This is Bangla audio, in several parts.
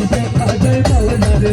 கதல் மௌனது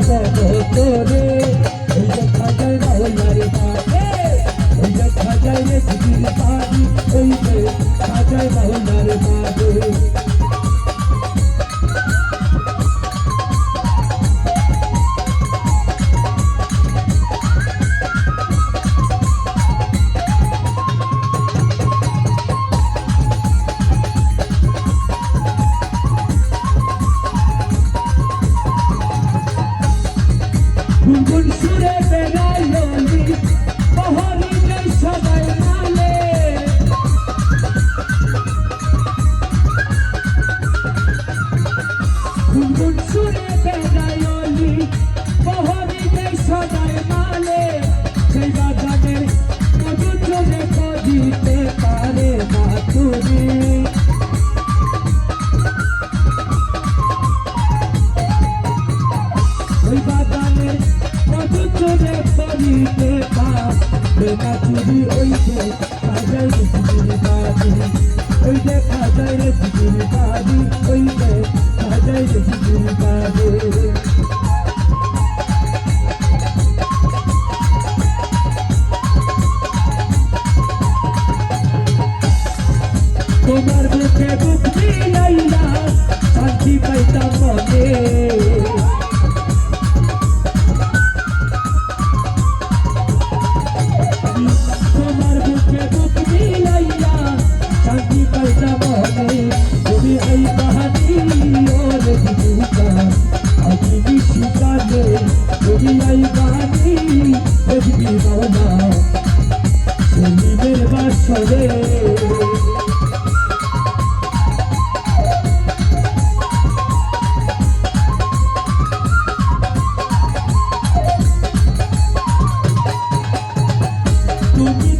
করে দেখা চুরি ওইছে খাজাই রে চুরি বাদি ওইছে খাজাই রে চুরি বাদি ওইছে খাজাই রে চুরি বাদি তোমার বুকে বুক মিলাইলা শান্তি পাইতাম মনে Thank you.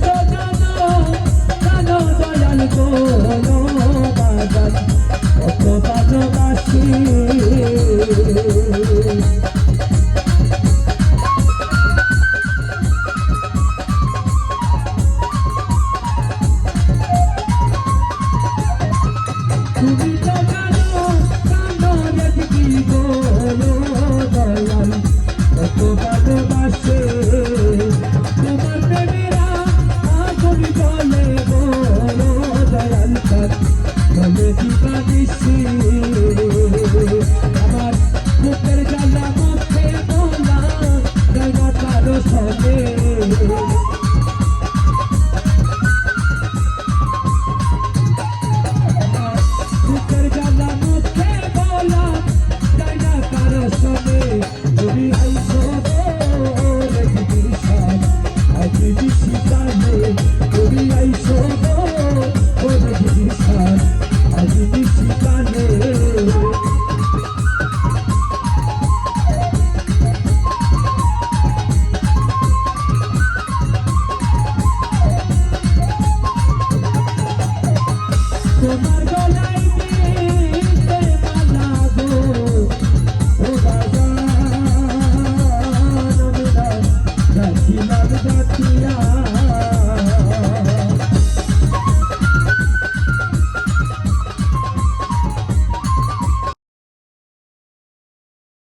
বাঁচিয়া